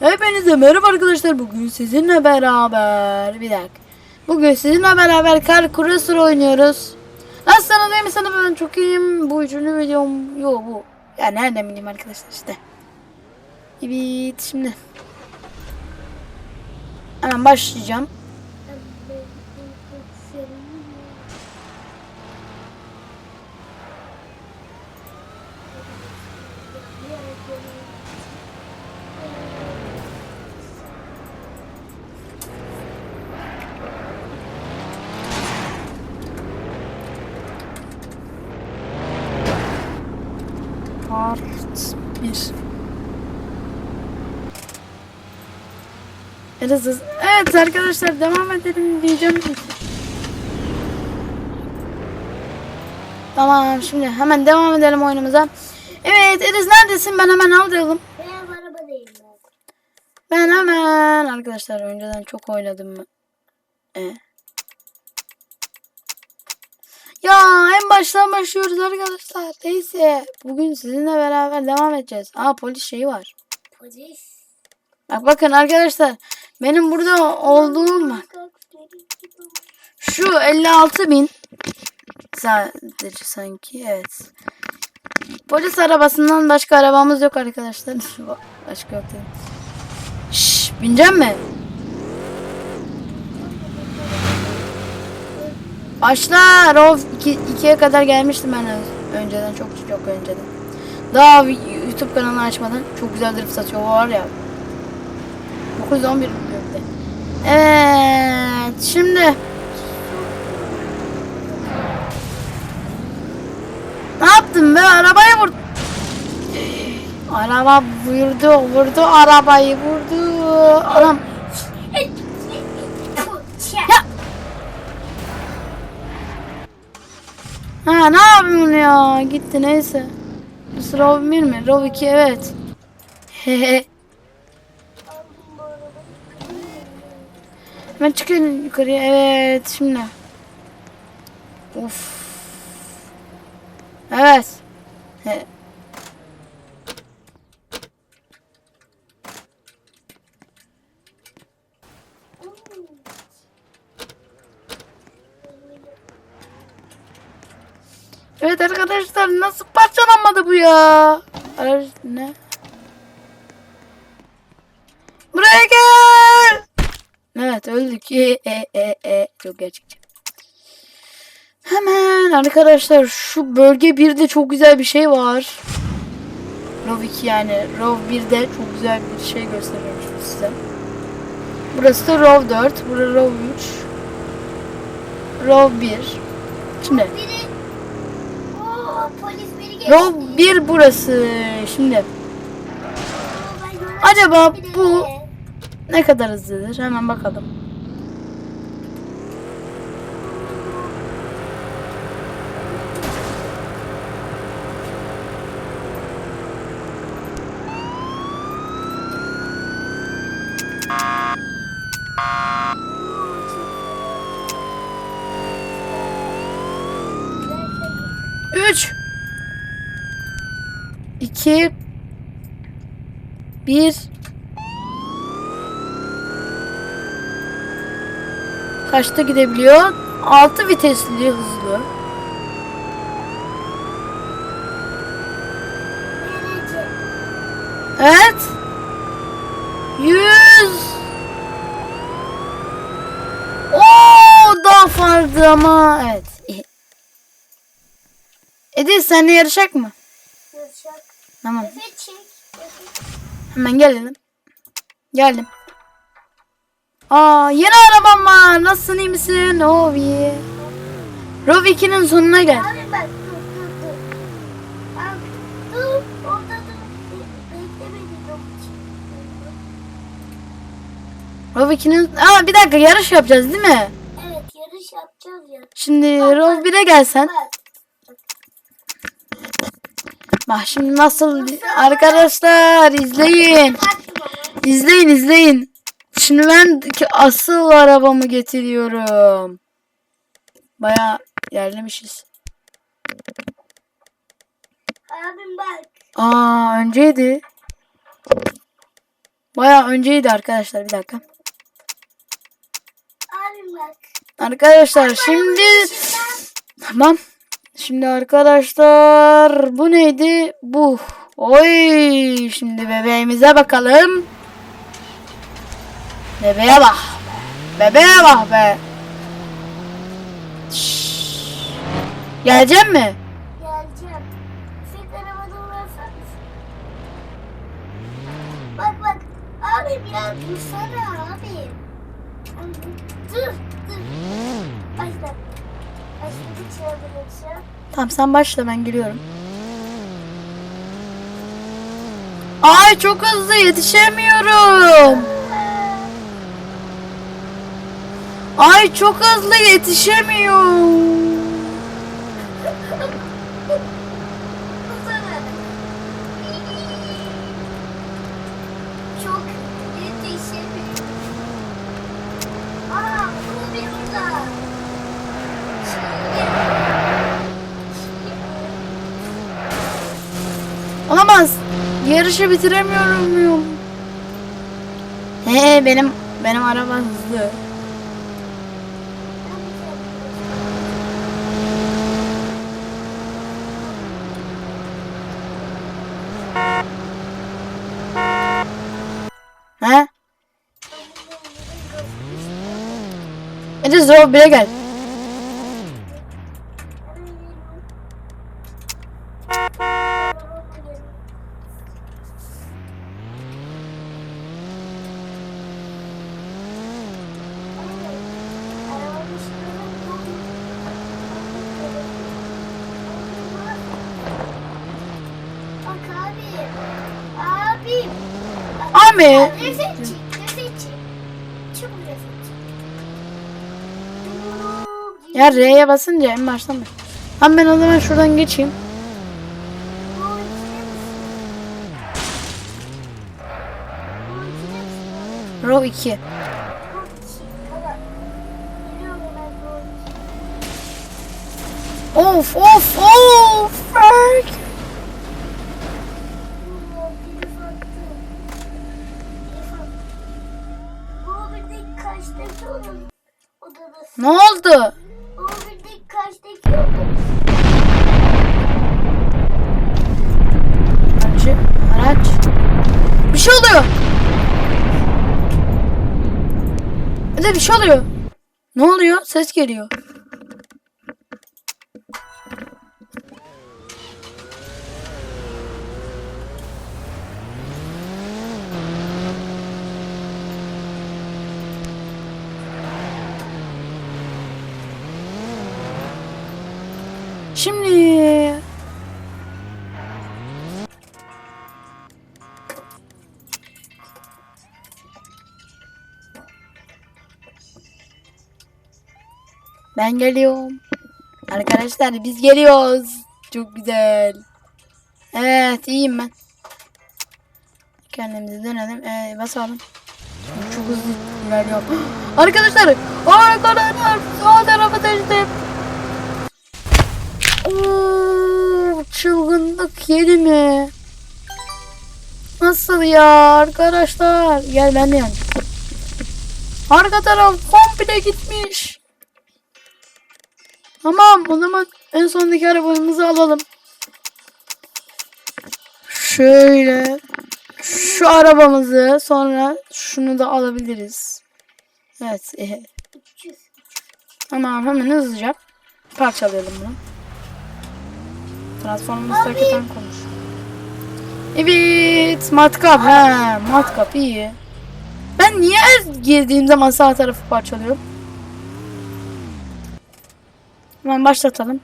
Hepinize merhaba arkadaşlar. Bugün sizinle beraber bir dakika. Bugün sizinle beraber Car Cruiser oynuyoruz. Nasılsınız iyi misiniz? Ben çok iyiyim. Bu üçüncü videom. Yo bu. Ya nereden bileyim arkadaşlar işte. Evet şimdi. Hemen başlayacağım. Part 1 Evet, hız- evet arkadaşlar devam edelim diyeceğim. Tamam şimdi hemen devam edelim oyunumuza. Evet Ediz neredesin? Ben hemen arabadayım ben. Ben hemen arkadaşlar önceden çok oynadım mı? E. Ya en baştan başlıyoruz arkadaşlar. Neyse bugün sizinle beraber devam edeceğiz. Aa polis şeyi var. Polis. Bak bakın arkadaşlar benim burada olduğum şu 56 bin sadece sanki evet. Polis arabasından başka arabamız yok arkadaşlar. Başka yok dedim. Şşş bineceğim mi? Başla. Rov 2'ye kadar gelmiştim ben önceden çok çok önceden. Daha YouTube kanalı açmadan çok güzel drift satıyor o var ya. 911 biliyor bir de. Evet şimdi Ne yaptın be arabayı vur. Araba vurdu vurdu arabayı vurdu. Anam ya. Ha ne yapıyorsun ya? Gitti neyse. Rov 1 mi? Rov 2 evet. Hehe. Ben çıkıyorum yukarıya. Evet şimdi. Of. Evet. Evet arkadaşlar nasıl parçalanmadı bu ya? Ne? Buraya gel. Evet öldük. E, e, e, e. Çok gerçekçi. Hemen arkadaşlar şu bölge 1'de çok güzel bir şey var. Rov 2 yani Rov 1'de çok güzel bir şey gösteriyormuş bu size. Burası da Rov 4. Burası Rov 3. Rov 1. Şimdi. Rov 1 burası. Şimdi acaba bu ne kadar hızlıdır? Hemen bakalım. Üç. iki, Bir. Kaçta gidebiliyor? 6 vitesli hızlı. Evet. 100. Oo daha fazla ama evet. Edil seninle yarışacak mı? Yarışak. Tamam. Efe çek. Efe. Hemen gelelim. Geldim. Aa yeni arabam var. Nasılsın iyi misin? Oh yeah. Rov 2'nin sonuna gel. Abi bak dur dur dur. Abi dur. Orada dur. Bekle beni. dur. Rov 2'nin... Aa bir dakika yarış yapacağız değil mi? Evet yarış yapacağız ya. Şimdi Rov 1'e gelsen. Bak. Bak şimdi nasıl arkadaşlar izleyin. İzleyin izleyin. Şimdi ben ki asıl arabamı getiriyorum. Baya yerlemişiz. Abim bak. Aa önceydi. Baya önceydi arkadaşlar bir dakika. Abi bak. Arkadaşlar şimdi tamam. Şimdi arkadaşlar bu neydi? Bu. Oy şimdi bebeğimize bakalım. Bebeğe bak. Bebeğe bak be. Şşş. Gelecek mi? Geleceğim. Bak bak. Abi biraz dursana abi. Dur dur. Başla. Başladı çığırdı Tamam sen başla ben geliyorum. Ay çok hızlı yetişemiyorum. Ay çok hızlı yetişemiyorum. Çok yetişemiyor. Aa, bu bir burada. Olamaz. Yarışı bitiremiyorum muyum? He benim benim araba hızlı. He? Hadi Zoro bire gel. Abi. Abi. Abi. Ya R'ye basınca en baştan bak. Tamam ben o zaman şuradan geçeyim. Row 2. Of of of. Frank. Ne oldu? Bu birdeki kaçtaki odadasın. Aracı, araç. Bir şey oluyor. Hadi bir şey oluyor. Ne oluyor? Ses geliyor. Şimdi Ben geliyorum. Arkadaşlar biz geliyoruz. Çok güzel. Evet iyiyim ben. Kendimizi dönelim. Ee, basalım. Çok hızlı ilerliyor. Arkadaşlar. Arkadaşlar. Sağ tarafa taşıdım. Oo, çılgınlık yedi mi? Nasıl ya arkadaşlar? Gel ben de yan. Arka taraf komple gitmiş. Tamam o zaman en sondaki arabamızı alalım. Şöyle şu arabamızı sonra şunu da alabiliriz. Evet. e, 300. Tamam hemen hızlıca parçalayalım bunu. Transformers hakikaten konuş. Evet matkap he matkap iyi. Ben niye her girdiğim zaman sağ tarafı parçalıyorum? Hemen başlatalım.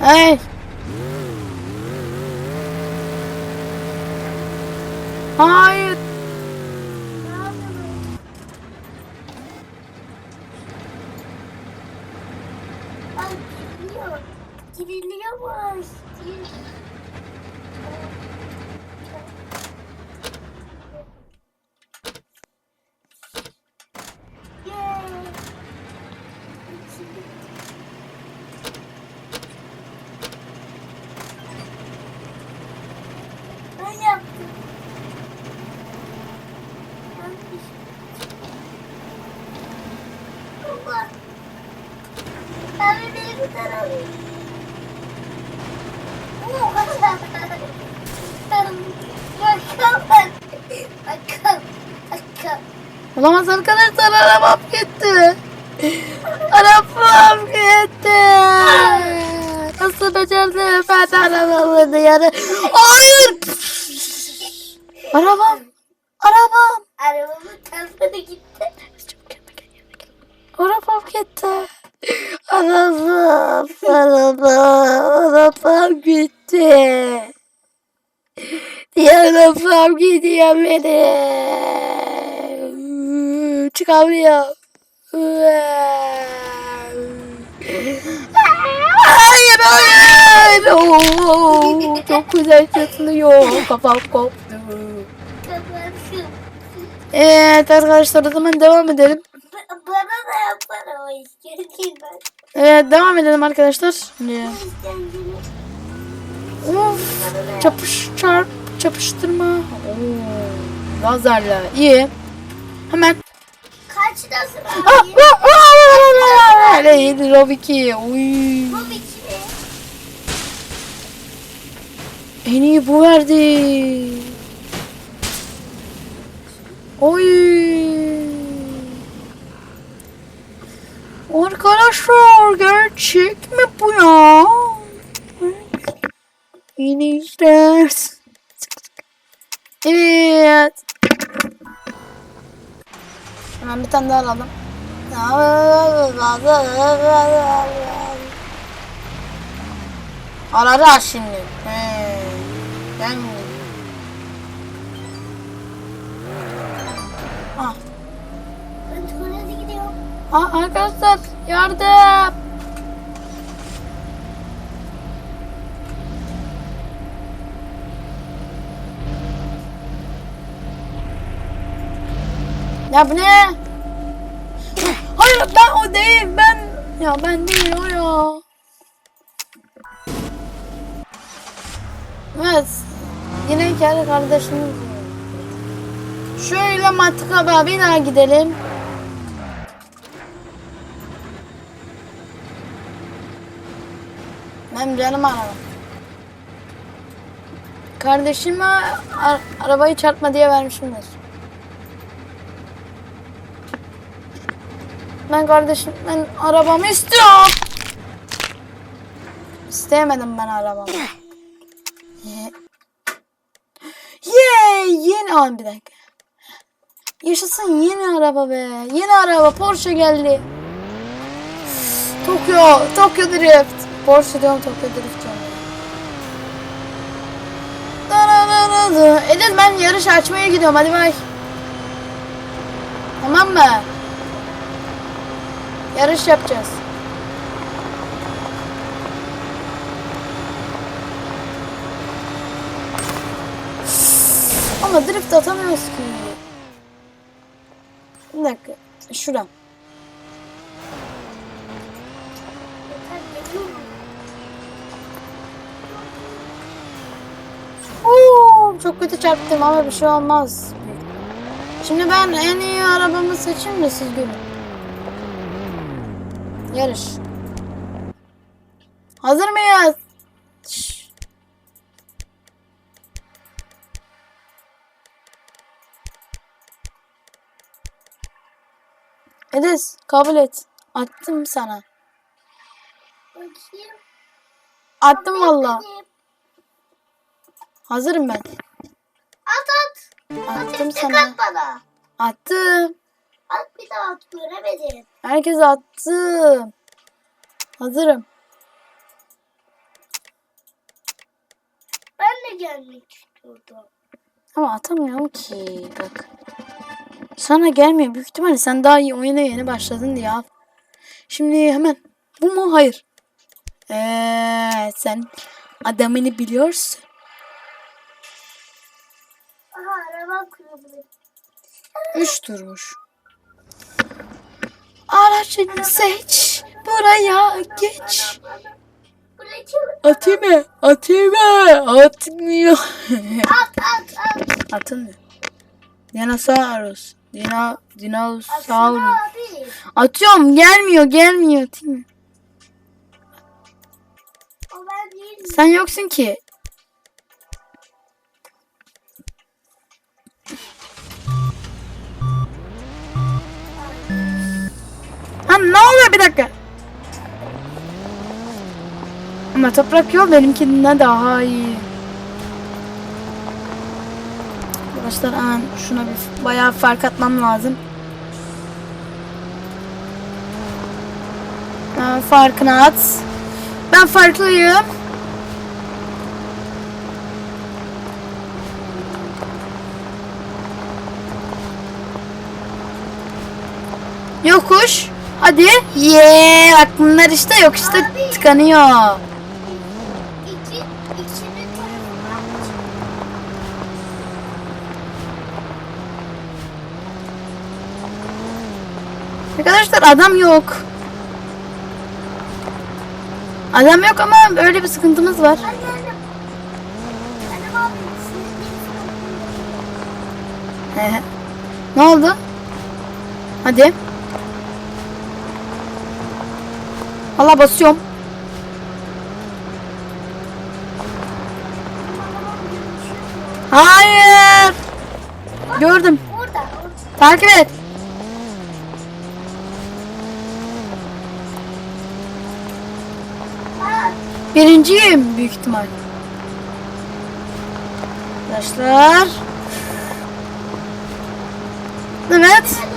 Hey. Hayır. Ne yapalım? Ay giriliyor. Giriliyormuş. Gir- Yay. yaptım. Yanlış. Baba. Abi Bakalım. Olamaz arkadaşlar arabam gitti. Arabam gitti. Nasıl becerdim ben arabamı yarı. Hayır. Arabam. Arabam. Arabamın tarafına gitti. Arabam gitti. Arabam. Arabam. Arabam gitti. Diğer arabam gidiyor beni. Çıkamıyor. Hayır hayır. Oo, çok güzel çatılıyor. Kafam koptu. Evet arkadaşlar o zaman devam edelim. Ba- Bana da yapar o işkenceni ben. Evet devam edelim arkadaşlar. İşkenceni. Of, çapış çarp çapıştırma. Oo, lazerle iyi. Hemen. Kaçtasın Ah, abi? ah, ah, ah, Neydi Rob 2? Uy. Bu biçimi. En iyi bu verdi. Oy. Arkadaşlar gerçek mi bu ya? Yine izleriz. Evet. Hemen bir tane daha alalım. Ararız şimdi. He. Ben Ah, arkadaşlar yardım. Ya bu ne? Hayır ben o değil ben. Ya ben değil o ya. Evet. Yine kendi kardeşimiz. Şöyle matkaba bir daha gidelim. Benim canım araba. Kardeşime ar- arabayı çarpma diye vermişimdir. Ben kardeşim ben arabamı istiyorum. İsteyemedim ben arabamı. Ye- Yay! Yeni al bir dakika. Yaşasın yeni araba be. Yeni araba Porsche geldi. Tokyo, Tokyo Drift. Porsche diyorum Tokyo Drift diyorum. Edil ben yarış açmaya gidiyorum hadi bay. Tamam mı? Yarış yapacağız. Ama drift atamıyoruz ki. Bir dakika. Şuradan. Yeter geliyorum. Oo, çok kötü çarptım ama bir şey olmaz. Şimdi ben en iyi arabamı seçeyim de siz görün. Yarış. Hazır mıyız? Edis kabul et. Attım sana. Bakayım. Attım valla. Hazırım ben. At at. Attım At sana. at bana. Attım. At bir daha at göremedim. Herkes attım. Hazırım. Ben de gelmek istiyordum. Ama atamıyorum ki. Bak. Sana gelmiyor. Büyük ihtimalle sen daha iyi oyuna yeni başladın diye al. Şimdi hemen. Bu mu? Hayır. Eee sen adamını biliyorsun. Araba kırıldı. Üç turmuş. Aracını seç. Buraya geç. Atayım mı? Atmıyor. At at at. Atın mı? Dinosaurus. Dino, Atsana dinosaurus. Atıyorum gelmiyor gelmiyor. Atayım ben. Sen yoksun ki. Ha ne oluyor bir dakika. Ama toprak yol benimkinden daha iyi. Arkadaşlar hemen şuna bir bayağı fark atmam lazım. Ha, farkını at. Ben farklıyım. Yokuş. Hadi. Ye, bak bunlar işte yok işte Abi. tıkanıyor. İki, Arkadaşlar adam yok. Adam yok ama öyle bir sıkıntımız var. Ne oldu? Hadi. Allah basıyorum. Hayır. Gördüm. Orada. orada. Takip et. Ha, Birinciyim büyük ihtimal. Arkadaşlar. Evet.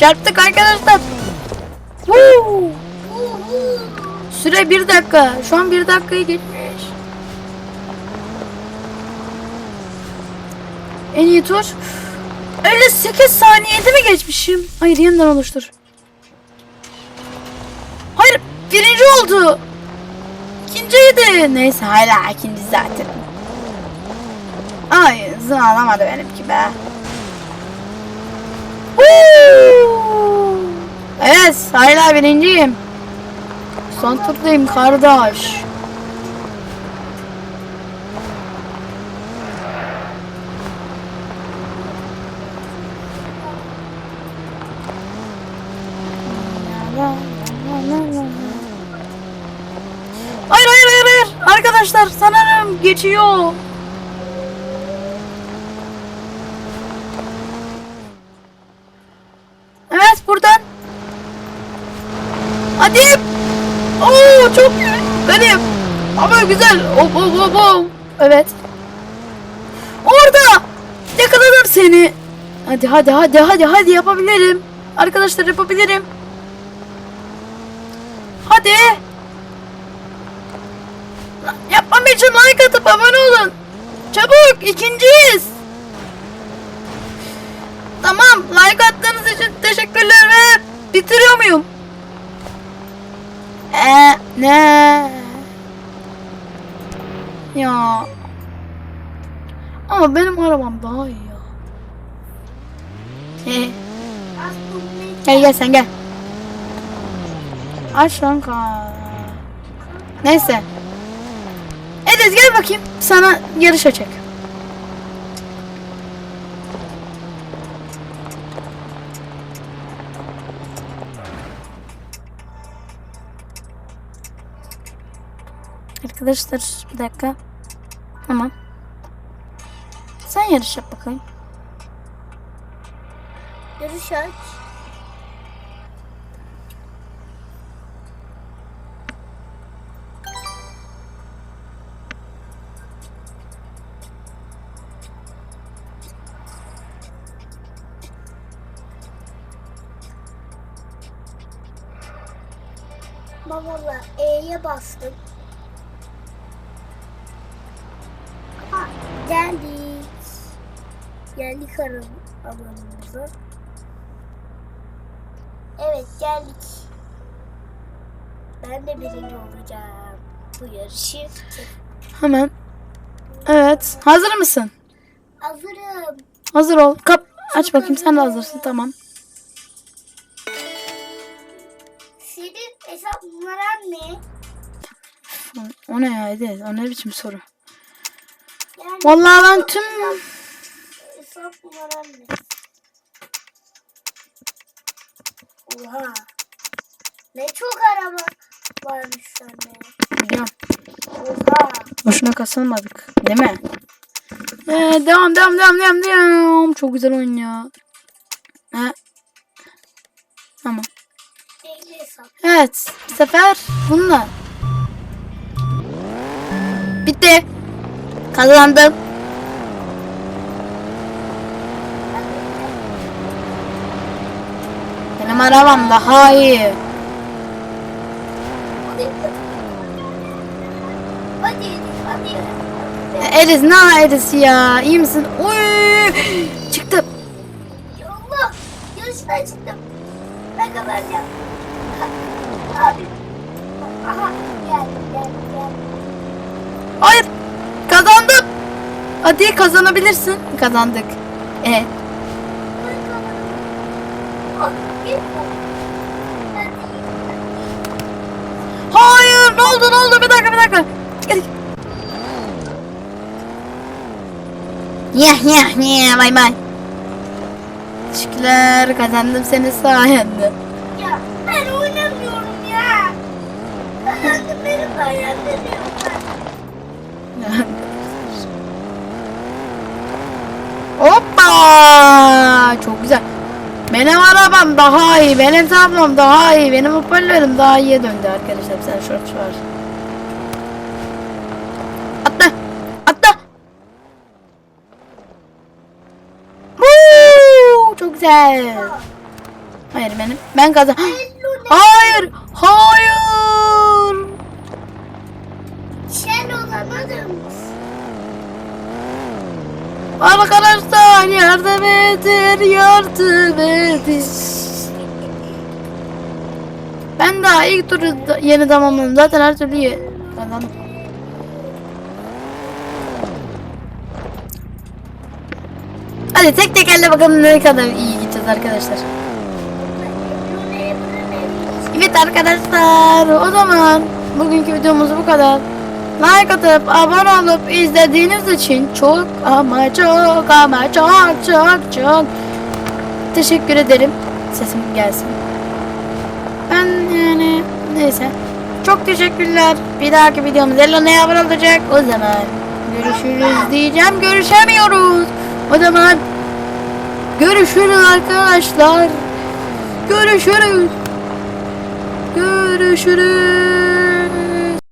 Çarptık arkadaşlar. Woo! Süre bir dakika. Şu an bir dakikayı geçmiş. En iyi tur. 58 saniyede mi geçmişim? Hayır yeniden oluştur. Hayır birinci oldu. İkinciydi. Neyse hala ikinci zaten. Ay hızını alamadı benimki be. Evet hala birinciyim. Son turdayım kardeş. Hayır hayır hayır hayır. Arkadaşlar sanırım geçiyor. Evet buradan. Hadi. Oo çok. Benim. Ama güzel. Hop hop hop hop. Evet. Orada. Yakaladım seni. Hadi hadi hadi hadi hadi yapabilirim. Arkadaşlar yapabilirim. Hadi. Yapmam için like atıp abone olun. Çabuk ikinciyiz. Tamam like attığınız için teşekkürler ve bitiriyor muyum? Ee, ne? Ya. Ama benim arabam daha iyi ya. He. Aslında Gel gel sen gel. Aç lan. Neyse. Edez gel bakayım. Sana yarış açacak. Arkadaşlar bir dakika. Tamam. Sen yarış yap bakayım. Görüş aç. Babala E'ye bastım. Geldik. Geldik alanımıza. Evet geldik. Ben de birinci olacağım. Bu yarışı. Hemen. Evet. Hazır mısın? Hazırım. Hazır ol. Kap aç bakayım sen de hazırsın tamam. Hesap numaran ne? O ne ya Edil? O ne biçim soru? Vallahi ben tüm? Oha. Ne çok araba varmış sende. biliyorum. Oha. Boşuna kasılmadık. Değil mi? Ee, devam devam devam devam devam. Çok güzel oyun ya. Ha. Tamam. Evet. Bu sefer bununla. Bitti. Kazandım. Benim arabam daha iyi. Eriz ne Eriz ya? İyi misin? Uy! Çıktım. Allah. Yarıştan çıktım. Ben kazanacağım. Abi. Aha gel gel gel. Hayır. Hadi kazanabilirsin. Kazandık. E, hayır. Ne oldu? Ne oldu? Bir dakika, bir dakika. Gel. Yah yah yah. Bay bay. Teşekkürler. Kazandım senin sayende. Ya ben oynamıyorum ya. Kazandım benim sayemde diyorum ben. Çok güzel. Benim arabam daha iyi. Benim tablom daha iyi. Benim hoparlörüm daha iyiye döndü arkadaşlar. Sen şort var. Atla. Atla. Woo! Çok güzel. Hayır benim. Ben kazan. Hayır. Hayır. Şen olamadın? Arkadaşlar yardım edin. Yardım edin. Ben daha ilk turu yeni tamamladım. Zaten her türlü kazandım. Hadi tek tek elle bakalım ne kadar iyi gideceğiz arkadaşlar. Evet arkadaşlar o zaman bugünkü videomuz bu kadar. Like atıp abone olup izlediğiniz için çok ama çok ama çok çok çok teşekkür ederim. Sesim gelsin. Ben yani neyse. Çok teşekkürler. Bir dahaki videomuz Elona'ya abone olacak. O zaman görüşürüz diyeceğim. Görüşemiyoruz. O zaman görüşürüz arkadaşlar. Görüşürüz. Görüşürüz.